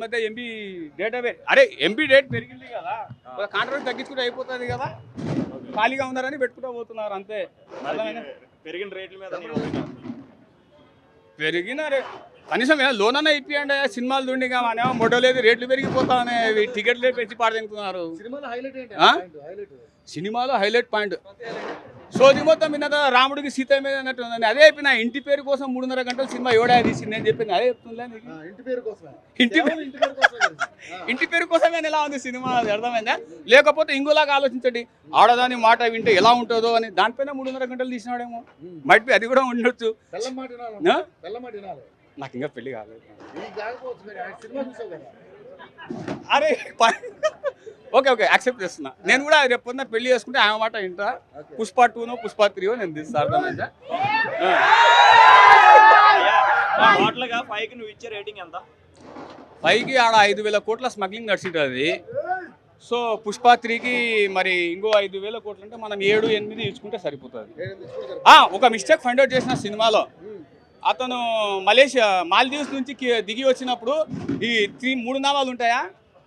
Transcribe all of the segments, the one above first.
మధ్య MP data అరే MP date పెరిగింది కదా. కాంట్రాక్ట్ తగ్గించుకుంటే అయిపోతుంది కదా. ఖాళీగా ఉన్నారని పెట్టుకుంటూ పోతున్నారు అంతే? పెరిగిన రేట్ల మీద. పెరిగిన రే- కనీసం ఏదో లోన్ అన్న ఇప్పియండి సినిమాలు దుండిగా మన మొడో లేదు రేట్లు పెరిగిపోతానే టికెట్లు పెంచి పాడదెంగుతున్నారు సినిమాలో సినిమాలో హైలైట్ పాయింట్. సోది మొత్తం మీద రాముడికి సీత మీద అన్నట్టు అదే చెప్పిన ఇంటి పేరు కోసం మూడున్నర గంటల సినిమా ఎవడా తీసింది నేను చెప్పింది అదే చెప్తుందా ఇంటి పేరు ఇంటి ఇంటి పేరు కోసమే ఎలా ఉంది సినిమా? అది అర్థమైందా? లేకపోతే ఇంకోలాగా ఆలోచించండి. ఆడదాని మాట వింటే ఎలా ఉంటుందో అని దానిపైన మూడున్నర గంటలు తీసినాడేమో. ఉమ్. మైట్ అది కూడా ఉండొచ్చు. నాకు ఇంకా పెళ్ళి కాలేదు. అరే ప- ఓకే ఓకే యాక్సెప్ట్ చేస్తున్నా. నేను కూడా రేపు పొద్దున్న పెళ్ళి చేసుకుంటే ఆమె మాట ఓకే. పుష్ప టూనో పుష్ప త్రీయో నేను తీస్తా అర్థమైందా? ఆ. అయ్యా, టోటల్గా ఫైవ్కి నువ్వు ఇచ్చే రేటింగ్ ఎంత? పైకి ఆడ ఐదు వేల కోట్ల స్మగ్లింగ్ నడిచింటుంది. సో పుష్ప త్రీకి మరి ఇంకో ఐదు వేల కోట్లు అంటే మనం ఏడు ఎనిమిది ఇచ్చుకుంటే సరిపోతుంది. ఒక మిస్టేక్ ఫైండ్ అవుట్ చేసిన సినిమాలో. అతను మలేషియా మాల్దీవ్స్ నుంచి దిగి వచ్చినప్పుడు ఈ త్రీ మూడు నామాలు ఉంటాయా?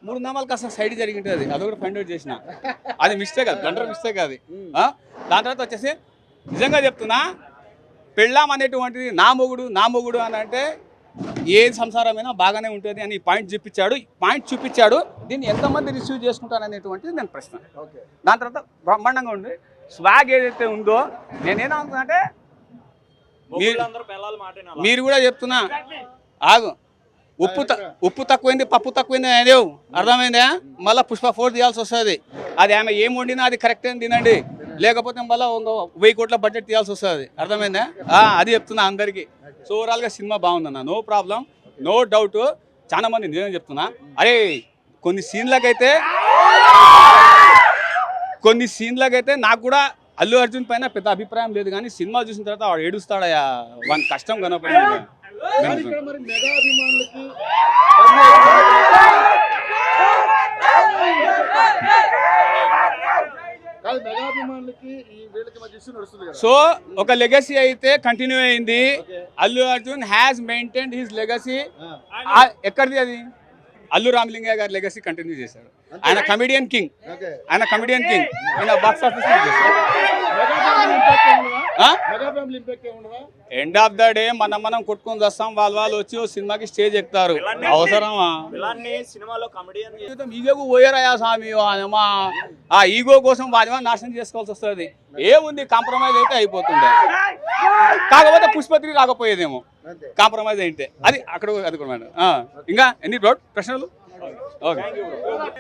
మూడు నామాలు కాస్త సైడ్ జరిగి ఉంటుంది అది కూడా ఫైండ్ అవుట్ చేసిన. అది మిస్టేక్ అది. బ్లండర్ మిస్టేక్ అది. ఆ? దాని తర్వాత వచ్చేసి నిజంగా చెప్తున్నా పెళ్ళాం అనేటువంటిది నా మొగుడు నా మొగుడు అని అంటే ఏ సంసారమైనా బాగానే ఉంటుంది అని పాయింట్ చూపించాడు. పాయింట్ చూపించాడు. దీన్ని ఎంతమంది రిసీవ్ చేసుకుంటారు అనేటువంటిది నేను ప్రశ్న. ఓకే దాని తర్వాత బ్రహ్మాండంగా ఉంది. స్వాగ్ ఏదైతే ఉందో మాట వినాలా? మీరు కూడా చెప్తున్నా. ఆగు. ఉప్పు త- ఉప్పు తక్కువైంది పప్పు తక్కువైంది అదేవు అర్థమైందా? మళ్ళీ పుష్ప ఫోర్ తీయాల్సి వస్తుంది. అది ఆమె ఏం వండినా అది కరెక్ట్ అని తినండి. లేకపోతే మళ్ళీ వెయ్యి కోట్ల బడ్జెట్ తీయాల్సి వస్తుంది. అర్థమైందా? ఆ, అది చెప్తున్నా అందరికీ. సో ఓవరాల్గా సినిమా బాగుందన్న నో ప్రాబ్లం నో డౌట్ చాలా మంది నిజంగా చెప్తున్నా. అరే కొన్ని సీన్లకైతే కొన్ని సీన్లకైతే నాకు కూడా అల్లు అర్జున్ పైన పెద్ద అభిప్రాయం లేదు కానీ సినిమా చూసిన తర్వాత వాడు ఏడుస్తాడయా వాని కష్టం కనపడింది. సో ఒక లెగసీ అయితే కంటిన్యూ అయింది. Allu Arjun has maintain his legacy ఎక్కడిది అది? అల్లు రామలింగయ్య గారి లెగసీ కంటిన్యూ చేశాడు. ఆయన కమిడియన్ కింగ్ ఆయన కమిడియన్ కింగ్ ఆయన box office end of the day మన మనం కొట్టుకొని వస్తాం వాళ్ళు వాళ్ళు వచ్చి సినిమాకి స్టేజ్ ఎక్కుతారు. అవసరమా? ఈగోకు పోయారయ్యా స్వామి మా ఆ ఈగో కోసం వాడివా నాశనం చేసుకోవాల్సి వస్తుంది. ఏముంది? కాంప్రమైజ్ అయితే అయిపోతుండే. కాకపోతే పుష్పత్రి రాకపోయేదేమో. కాంప్రమైజ్ అయితే అది అక్కడ అది కూడా మేడం ఆ, ఇంకా ఎన్ని బ్రో ప్రశ్నలు?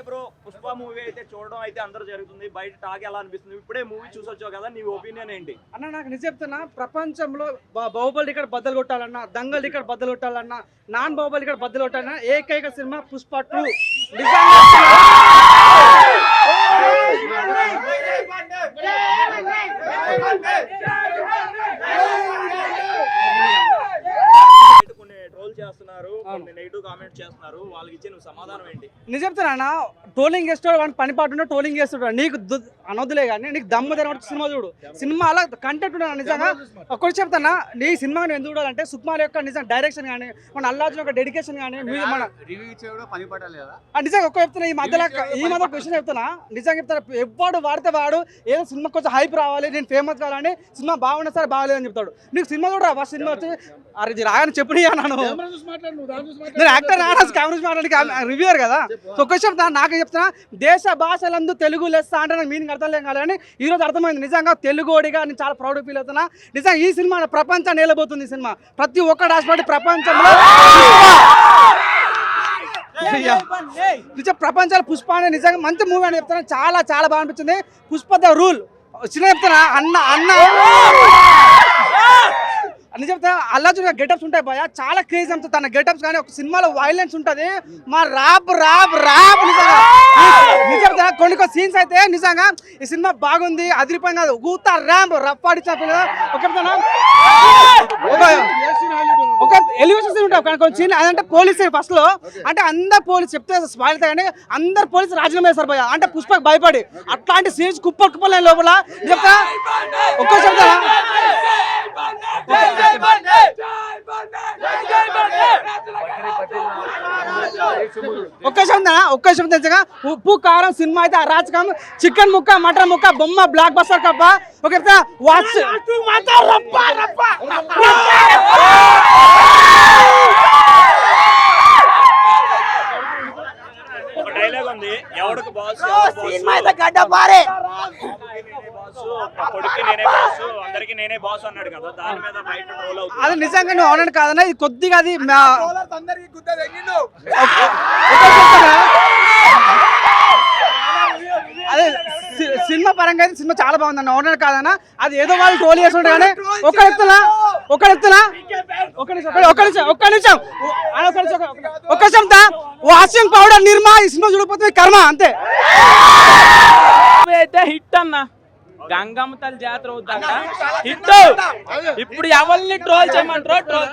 బ్రో పుష్ప మూవీ అయితే చూడడం అయితే అందరూ జరుగుతుంది బయట టాక్ ఎలా అనిపిస్తుంది ఇప్పుడే మూవీ చూసొచ్చావు కదా నీ ఒపీనియన్ ఏంటి అన్న నాకు నిజం చెప్తున్నా ప్రపంచంలో బా- బాహుబలి ఇక్కడ బద్దలు కొట్టాలన్నా దంగల్ ఇక్కడ బద్దలు కొట్టాలన్నా నాన్ బాహుబలి ఇక్కడ బద్దలు కొట్టాలన్నా ఏకైక సినిమా పుష్ప టూ బయట కొన్ని ట్రోల్ చేస్తున్నారు కొన్ని నెగిటివ్ కామెంట్ చేస్తున్నారు. వాళ్ళకి ఇచ్చే నువ్వు సమాధానం ఏంటి? చెప్తున్నా టోలింగ్ చేస్తాడు వాడిని పని పాటు ఉంటే టోలింగ్ చేస్తాడు నీకు అనొద్దులే కానీ నీకు దమ్ము తెరవడం సినిమా చూడు. సినిమా అలా కంటెంట్ ఉన్నా నిజంగా. ఒక్కటి చెప్తానా నీ సినిమా ఎందుకు చూడాలంటే సుకుమార్ యొక్క నిజం డైరెక్షన్ కానీ మన అల్లాజున్ యొక్క డెడికేషన్ కానీ మన నిజంగా ఒక్క చెప్తున్నా ఈ మధ్యలో ఈ మధ్య క్వశ్చన్ చెప్తున్నా. నిజంగా చెప్తాను ఎవ్వడు వాడితే వాడు ఏదో సినిమా కొంచెం హైప్ రావాలి నేను ఫేమస్ కావాలని సినిమా బాగున్నా సరే బాగలేదని చెప్తాడు. నీకు సినిమా కూడా రావా సినిమా వచ్చి అరే రాగానే చెప్పు నేను యాక్టర్ రానా కెమెరా మాట్లాడి రివ్యూర్ కదా. సో చెప్తా నాకు చెప్తున్నా దేశ భాషలందు తెలుగు లెస్స అంటే నాకు మీనింగ్ అర్థం లేదు కానీ ఈ రోజు అర్థమైంది. నిజంగా తెలుగోడిగా నేను చాలా ప్రౌడ్ ఫీల్ అవుతున్నా. నిజంగా ఈ సినిమా ప్రపంచాన్ని నేలబోతుంది ఈ సినిమా. ప్రతి ఒక్క రాష్ట్రపతి ప్రపంచంలో. నిజం ప్రపంచాల పుష్ప అనే నిజంగా మంచి మూవీ అని చెప్తాను చాలా చాలా బాగా అనిపించింది. Pushpa the rule. చిన్న చెప్తానా అన్న అన్న. అని చెప్తే అల్లాజు గెటప్స్ ఉంటాయి భయ చాలా క్రేజ్ అంత తన గెటప్స్ కానీ ఒక సినిమాలో వైలెన్స్ ఉంటది. మా రాబ్ రాబ్ రాబ్ నిజంగా. చెప్తా కొన్ని కొన్ని సీన్స్ అయితే నిజంగా ఈ సినిమా బాగుంది అదిరిపోయింది కాదు. ఊత ర్యాంప్ రప్పాడి చెప్పలేదు ఒక ఒక ఏ scene highlight ఉంది? ఒక ఎలివేషన్ సీన్ ఉంటాయి అదంటే పోలీసు ఫస్ట్లో అంటే అందరు పోలీసు చెప్తే స్పాయిల్ కానీ అందరు పోలీసు రాజీనామా చేస్తారు అంటే పుష్పకు భయపడి. అట్లాంటి సీన్స్ కుప్ప కుప్పలే లోపల చెప్తా? ఒక్క చెప్తా. ఒక్క నిమిషం ఒక్క శబ్దం ఉప్పు కారం సినిమా అయితే అరాచకం. చికెన్ ముక్క మటన్ ముక్క బొమ్మ బ్లాక్ బస్టర్ కప్ప. వాచ్ డైలాగ్ ఉంది. ఎవడికి బాస్ సినిమా అయితే గడ్డ పారే. బాస్ కొడుక్కి నేనే బాస్ అందరికి నేనే బాస్ అన్నాడు కదా. దాని మీద బయట అది నిజంగా నువ్వు అవునని కాదన్నా ఇది కొద్దిగా అది మా- అందరికి గుద్ద తెగిండు. ఒక్క చెప్తారా? అదే పరంగా అయితే సినిమా చాలా బాగుందన్న. అవునని కాదన్నా. అది ఏదో వాళ్ళు ట్రోల్ చేస్తుంటే కానీ ఒక్క ఎత్తులా ఒక్క ఎత్తులా ఒక్క నిమిషం ఒక్క- ఒక్క నిమిషం ఒక్క నిమిషం. ఆ, ఒక్క నిమిషం పౌడర్ నిర్మా ఈ సినిమా చూడకపోతే కర్మ అంతే. అయితే హిట్ అన్న. గంగమ్మ తల్లి జాతర హిట్ ఇప్పుడు ఎవరిని ట్రోల్ చేయమంటారో ట్రోల్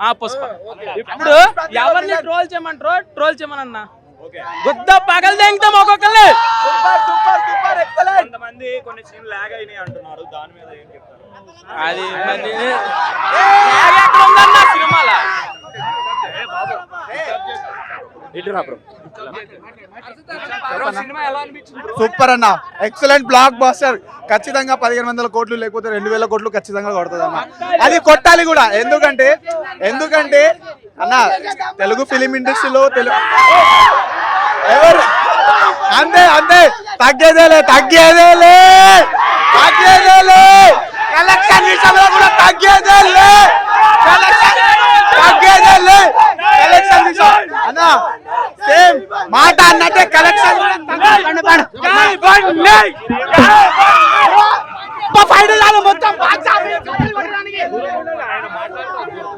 ఆ పుష్ప. ఇప్పుడు ఎవరిని ట్రోల్ చేయమంటారో ట్రోల్ చేయమనన్న. గుద్ద పగలు తెంగుతాం ఒక్కొక్కరిని కొంతమంది కొన్ని సీన్ లాగ్ అయినాయి అంటున్నారు. దాని మీద ఏం చెప్తారు? అది సినిమాలో? సూపర్ అన్న. ఎక్సలెంట్ బ్లాక్ బాస్టర్ ఖచ్చితంగా పదిహేను వందల కోట్లు లేకపోతే రెండు వేల కోట్లు ఖచ్చితంగా కొడుతుంది అన్న. అది కొట్టాలి కూడా. ఎందుకంటే ఎందుకంటే అన్న తెలుగు ఫిలిం ఇండస్ట్రీలో తెలుగు ఎవరు? అంతే అంతే తగ్గేదేలే తగ్గేదేలే. తగ్గేదేలే. కలెక్షన్ విషయంలో కూడా తగ్గేదేలే. కలెక్షన్ మాట అన్నట్టే కలెక్షన్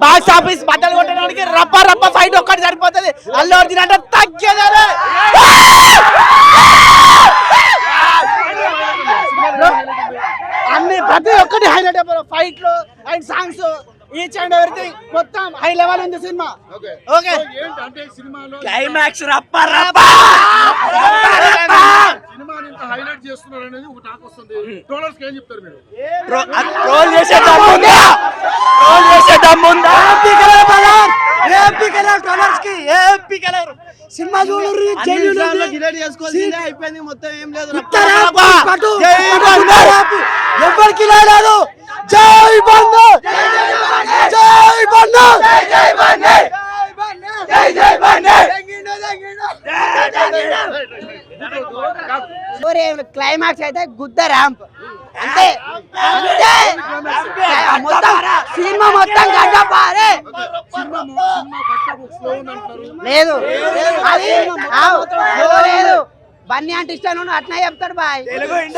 బాక్స్ ఆఫీస్ బట్టలు కొట్టడానికి రప్ప రప్ప ఫైట్ ఒక్కటి సరిపోతుంది అల్లు అర్జున్ అంటే తగ్గేదే అన్ని ప్రతి ఒక్కటి హైలైట్ ఫైట్లో and songs each and everything మొత్తం హై లెవెల్ ఉంది సినిమా. ఓకే ఓకే ఏంటి అంటే సినిమాలో క్లైమాక్స్ రప్ప రప్ప సినిమాని ఇంత హైలైట్ చేస్తున్నారు అనేది ఒక టాక్ వస్తుంది. ట్రోలర్స్ ఏం చెప్తారు మీరు? ట్రోల్ చేసే దమ్ముందా ట్రోల్ చేసే దమ్ముందా ఏపీ కలర్ బలర్! ఏపీ కలర్ ట్రోలర్స్కి ఏపీ కలర్! సినిమా చూడరు అయిపోయింది మొత్తం ఏం లేదు. ఎవరికి లేదు? జై బంధు జై బంధు జై బంధు జై జై బంధు క్లైమాక్స్ అయితే గుద్ద ర్యాంప్ అంతే అంతే మొత్తం సినిమా మొత్తం గడ్డ పారే సినిమా మో- సినిమా ఫస్ట్ హాఫ్ స్లో ఉంది అంటున్నారు లేదు లేదు. బన్నీ అంటే ఇష్టం అట్నే చెప్తాడు బాయ్.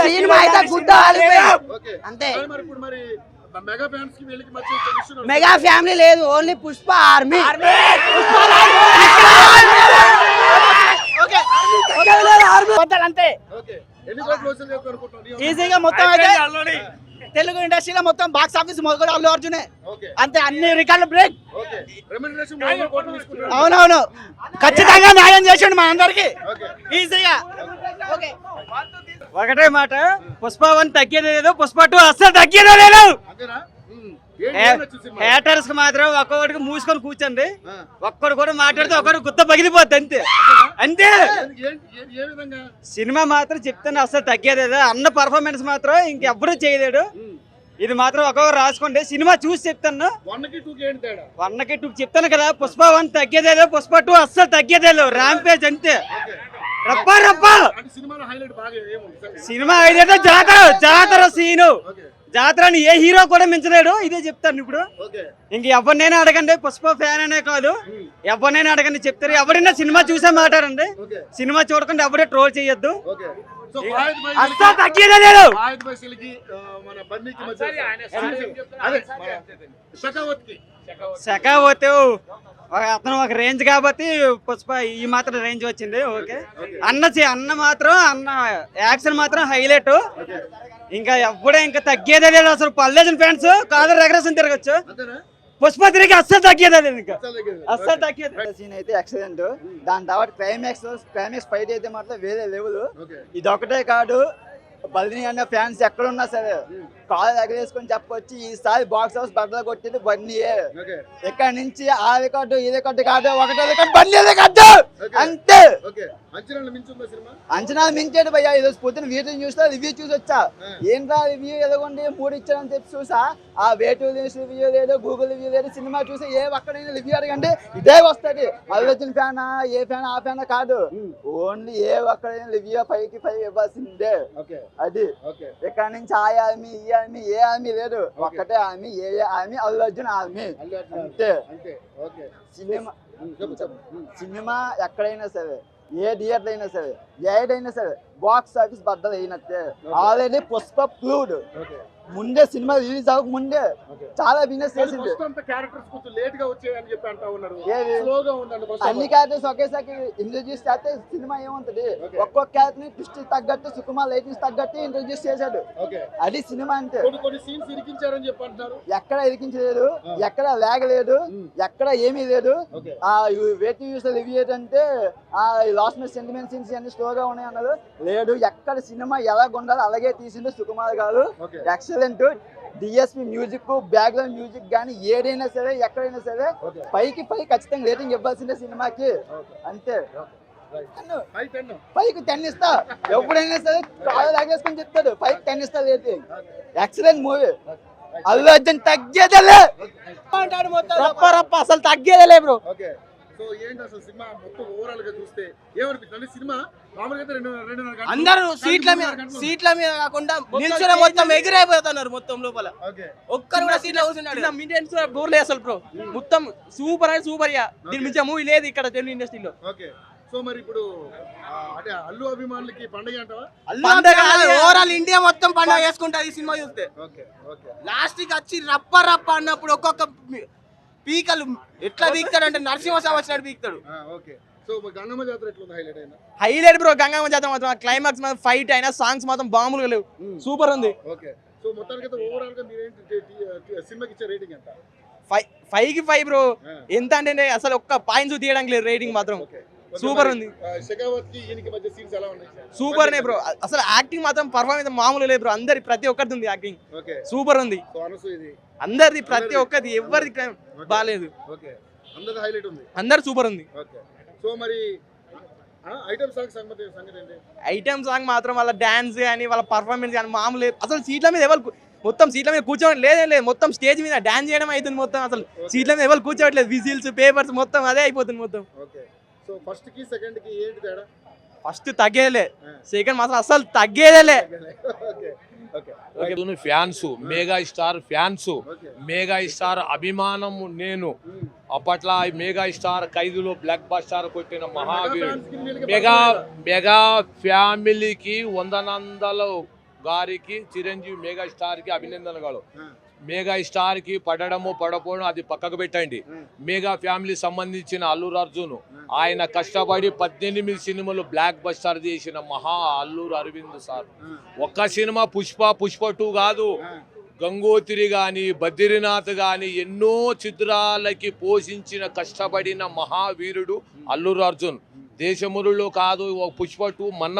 సినిమా అయితే గుద్ద వాలిపోయింది. ఓకే. అంతే. కానీ మరి ఇప్పుడు మరి మెగా ఫ్యాన్స్కి వీళ్ళకి మధ్య ఇష్యూ మెగా ఫ్యామిలీ లేదు ఓన్లీ పుష్ప ఆర్మీ. అంతే. ఈజీగా మొత్తం అయితే తెలుగు ఇండస్ట్రీలో మొత్తం బాక్స్ ఆఫీస్ మొదలు అల్లు అర్జునే. ఓకే. అంతే అన్ని రికార్డు బ్రేక్ అవునవును. ఖచ్చితంగా న్యాయం చేసిండు మా అందరికి ఓకే ఈజీగా ఒకటే మాట పుష్ప వన్ తగ్గేది లేదు పుష్ప టూ అస్సలు తగ్గేదే లేదు. హేటర్స్ మాత్రం ఒక్కొక్కడికి మూసుకొని కూర్చోండి. ఒక్కడు కూడా మాట్లాడితే ఒక్కడు గుత్త పగిలిపోద్ది అంతే. అంతే. సినిమా మాత్రం చెప్తాను అసలు తగ్గేదేదో అన్న పర్ఫార్మెన్స్ మాత్రం ఇంకెవ్వరూ చేయలేడు. ఇది మాత్రం ఒక్కొక్కరు రాసుకోండి. సినిమా చూసి చెప్తాను వన్కి టూ చెప్తాను కదా పుష్ప వన్ తగ్గేదేదో పుష్ప టూ అస్సలు తగ్గేదేలో ర్యాంపేజ్ అంతే. రప్ప రప్ప! హైలైట్ సినిమా ఐదేదో జాతర జాతర సీను. జాతరని ఏ హీరో కూడా మించలేడు. ఇదే చెప్తాను ఇప్పుడు. ఇంక ఎవరినైనా అడగండి. పుష్ప ఫ్యాన్ అనే కాదు. ఎవరినైనా అడగండి చెప్తారు. ఎవరైనా సినిమా చూసే మాట్లాడండి సినిమా చూడకుండా ఎవరే ట్రోల్ చేయొద్దు. అస్సలు తగ్గేదే లేదు ఫాయిద్ భాయ్ సిల్కి ఆ, మన బన్నీకి మధ్య అదే అతను ఒక రేంజ్ కాబట్టి పుష్ప ఈ మాత్రం రేంజ్ వచ్చింది ఓకే. అన్న చే- అన్న మాత్రం అన్న యాక్షన్ మాత్రం హైలైట్. ఇంకా ఎప్పుడే ఇంకా తగ్గేదే లేదు అసలు. పల్లెజన్ ఫ్యాన్స్ కాదర్ రెగ్రెషన్ తిరగచ్చు. పుష్ప తిరిగి అస్సలు తగ్గేదే లేదు ఇంకా. అస్సలు తగ్గేది సీన్ అయితే ఎక్సలెంట్ దాని తర్వాత క్లైమాక్స్ క్లైమాక్స్ ఫైట్ అయితే మాత్రం వేరే లెవెల్. ఇది ఒకటే కాదు బల్ని అన్న ఫ్యాన్స్ ఎక్కడున్నా సరే కాలు ఎగరేసుకొని చెప్పొచ్చు ఈసారి బాక్స్ హౌస్ బద్దలు కొట్టింది బన్నీయే ఓకే. ఇక్కడ నుంచి ఆ రికార్డు ఈ రికార్డు కాదు ఒకటో రికార్డు బన్నీ రికార్డు! అంతే! అంచనాలు మించాడు భయ్యా ఈ రోజు పొద్దున వీటిని చూస్తా రివ్యూ చూసి వచ్చా. ఏంట్రా రివ్యూ ఎదగొండి మూడు ఇచ్చారని చెప్పి చూసా. ఆ వేటు రివ్యూ లేదు గూగుల్ రివ్యూ లేదు సినిమా చూసి ఏ ఒక్కడైనా రివ్యూ అడగండి ఇదే వస్తది. అల్లుచిన ఫ్యానా ఏ ఫ్యాన్ ఆ ఫ్యాన్ కాదు. ఓన్లీ ఏ ఒక్కడైనా రివ్యూ పైకి పై ఇవ్వాల్సిందే. ఓకే. అది. ఇక్కడ నుంచి ఆ ఆర్మీ ఈ ఆర్మీ ఏ ఆర్మీ లేదు. ఒక్కటే ఆర్మీ ఏ ఆర్మీ? అల్లు అర్జున్ ఆర్మీ. అంతే. సినిమా సినిమా ఎక్కడైనా సరే ఏ థియేటర్ అయినా సరే ఏడైనా సరే బాక్స్ ఆఫీస్ బద్దలు అయినట్టే. Already Pushpa proved. ఓకే ముందే సినిమా రిలీజ్ అవ్వక ముందే చాలా బిజినెస్ చేసింది. అన్ని క్యారెక్టర్స్ ఒకేసారి ఇంట్రడ్యూస్ చేస్తే సినిమా ఏముంటది. ఒక్కొక్క క్యారెక్టర్ని ట్విస్ట్ తగ్గట్టు సుకుమార్ లైటింగ్స్ తగ్గట్టు ఇంట్రడ్యూస్ చేశాడు. అది సినిమా అంటే. ఎక్కడ ఇరికించలేదు ఎక్కడ లేగ లేదు ఎక్కడ ఏమీ లేదు. ఆ వెయిటింగ్ యూస్ రివ్యూ ఏంటంటే ఆ లాస్ట్ మినిట్ సెంటిమెంట్ సీన్స్ అన్ని స్లోగా ఉన్నాయి అన్నారు. లేదు ఎక్కడ సినిమా ఎలా ఉండాలో అలాగే తీసిండు సుకుమార్ గారు. Excellent DSP music background music కానీ ఏదైనా సరే ఎక్కడైనా సరే పైకి పై ఖచ్చితంగా రేటింగ్ ఇవ్వాల్సిందే సినిమాకి. అంతే. పైకి టెన్ ఇస్తా. ఎప్పుడైనా సరే కాలు లాగేసుకొని చెప్తాడు. పైకి టెన్ ఇస్తా rating excellent movie Allu Arjun రప్ప రప్ప అసలు తగ్గేదేలే బ్రో. ఓకే. సో ఏంటి అసలు సినిమా మొత్తం ఓవరాల్గా చూస్తే? ఏమనిపిస్తుంది? సినిమా మామూలుగా అయితే రెండు రెండున్నర గంటలు అందరూ సీట్ల మీద. సీట్ల మీద కాకుండా నిల్చున్న మొత్తం ఎగిరైపోతున్నారు మొత్తం లోపల. ఓకే. ఒక్కరు కూడా సీట్లో కూర్చున్నాడు. మిలియన్స్ బోర్లే అసలు బ్రో మొత్తం సూపర్ అని సూపర్ యా దీని మించి మూవీ లేదు ఇక్కడ తెలుగు ఇండస్ట్రీలో. ఓకే. సో మరి ఇప్పుడు అంటే అల్లు అభిమానులకి పండుగ అంటావా? ఓవరాల్ ఇండియా మొత్తం పండగ చేసుకుంటది ఈ సినిమా చూస్తే. Okay okay. లాస్ట్కి వచ్చి రప్ప రప్ప అన్నప్పుడు ఒక్కొక్క పీకలు ఎట్లా పీకుతాడు అంటే నరసింహస్వామి వచ్చినట్టు పీకుతాడు. ఓకే. హైలైట్ బ్రో గంగమ్మ జాతర మాత్రం క్లైమాక్స్ మాత్రం ఫైట్ అయినా సాంగ్స్ మాత్రం బాంబులు లేవు. సూపర్ ఉంది. రేటింగ్ ఎంత? ఫైవ్ ఫైవ్కి ఫైవ్ బ్రో ఆ. ఎంత అంటే అసలు ఒక్క పాయింట్స్ తీయడానికి లేదు రేటింగ్ మాత్రం. సూపర్ ఉంది. సూపర్ నే బ్రో అసలు యాక్టింగ్ మాత్రం పర్ఫార్మెన్స్ మామూలు లేదు బ్రో అందరి ప్రతి ఒక్కరిది ఉంది యాక్టింగ్. సూపర్ ఉంది. అందరిది ప్రతి ఒక్కరిది ఎవరిది బాగాలేదు అందరి సూపర్ ఉంది. సో మరి ఐటమ్ సాంగ్ మాత్రం వాళ్ళ డాన్స్ కానీ వాళ్ళ పర్ఫార్మెన్స్ కానీ మామూలు. అసలు సీట్ల మీద ఎవరు మొత్తం సీట్ల మీద కూర్చోవడం లేదే లేదు. మొత్తం స్టేజ్ మీద డాన్స్ చేయడం అవుతుంది మొత్తం. అసలు సీట్ల మీద ఎవరు కూర్చోవట్లేదు. విజిల్స్ పేపర్స్ మొత్తం అదే అయిపోతుంది మొత్తం. సో ఫస్ట్కి సెకండ్కి ఏంటి తేడా? ఫస్ట్ తగ్గేదేలే. సెకండ్ మాత్రం అసలు తగ్గేదేలే. ఓకే. ఓకే. అతను fans mega star fans mega star అభిమానం నేను. అప్పట్లో మెగా స్టార్ ఖైదులో బ్లాక్ బస్టార్ కొట్టిన మహావీరుడు. మెగా మెగా ఫ్యామిలీకి వందనందల గారికి చిరంజీవి మెగా స్టార్కి అభినందనలు మెగా స్టార్కి పడడము పడపోవడం అది పక్కకు పెట్టండి. మెగా ఫ్యామిలీ సంబంధించిన అల్లూరు అర్జున్ ఆయన కష్టపడి పద్దెనిమిది సినిమాలు బ్లాక్ బస్టర్ చేసిన మహా అల్లూరు అరవింద్ సార్. ఒక్క సినిమా పుష్ప పుష్ప టూ కాదు. గంగోత్రి గాని బద్రీనాథ్ గాని ఎన్నో చిత్రాలకి పోషించిన కష్టపడిన మహావీరుడు అల్లూరు అర్జున్. దేశమురులో కాదు పుష్ప టూ మన్న